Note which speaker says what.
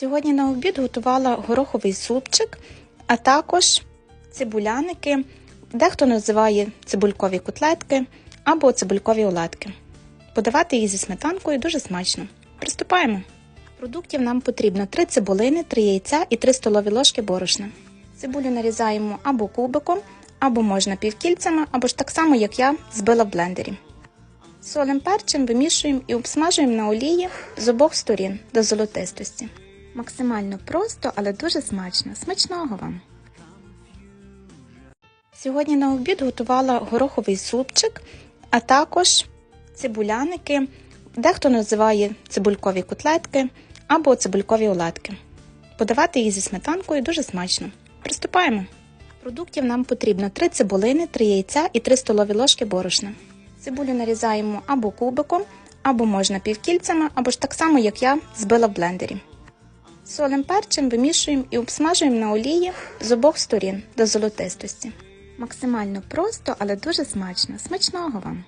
Speaker 1: Сьогодні на обід готувала гороховий супчик, а також цибуляники, дехто називає цибулькові котлетки або цибулькові оладки. Подавати їх зі сметанкою дуже смачно. Приступаємо. Продуктів нам потрібно 3 цибулини, 3 яйця і 3 столові ложки борошна. Цибулю нарізаємо або кубиком, або можна півкільцями, або ж так само, як я збила в блендері. Солим перчим вимішуємо і обсмажуємо на олії з обох сторін до золотистості. Максимально просто, але дуже смачно. Смачного вам! Сьогодні на обід готувала гороховий супчик, а також цибуляники, дехто називає цибулькові котлетки або цибулькові оладки. Подавати їх зі сметанкою дуже смачно. Приступаємо. Продуктів нам потрібно 3 цибулини, 3 яйця і 3 столові ложки борошна. Цибулю нарізаємо або кубиком, або можна півкільцями, або ж так само, як я збила в блендері. Солим перчим вимішуємо і обсмажуємо на олії з обох сторін до золотистості. Максимально просто, але дуже смачно. Смачного вам!